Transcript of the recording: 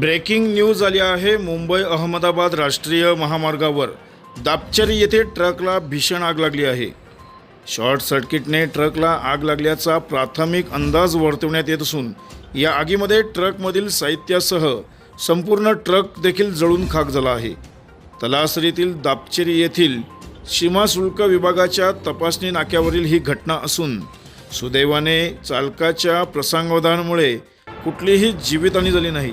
Breaking news आली आहे मुंबई अहमदाबाद राष्ट्रीय महामार्गावर. दापचरी येथे ट्रकला भीषण आग लागली आहे. शॉर्ट सर्किटने ट्रकला आग लागल्याचा प्राथमिक अंदाज वर्तवण्यात येत असून या आगीमध्ये ट्रकमधील साहित्यासह संपूर्ण ट्रक देखील जळून खाक झाला आहे. तलासरीतील दापचेरी येथील सीमाशुल्क विभागाच्या तपासणी नाक्यावरील ही घटना असून सुदैवाने चालकाच्या प्रसंगावधानामुळे कुठलीही जीवितहानी झाली नाही.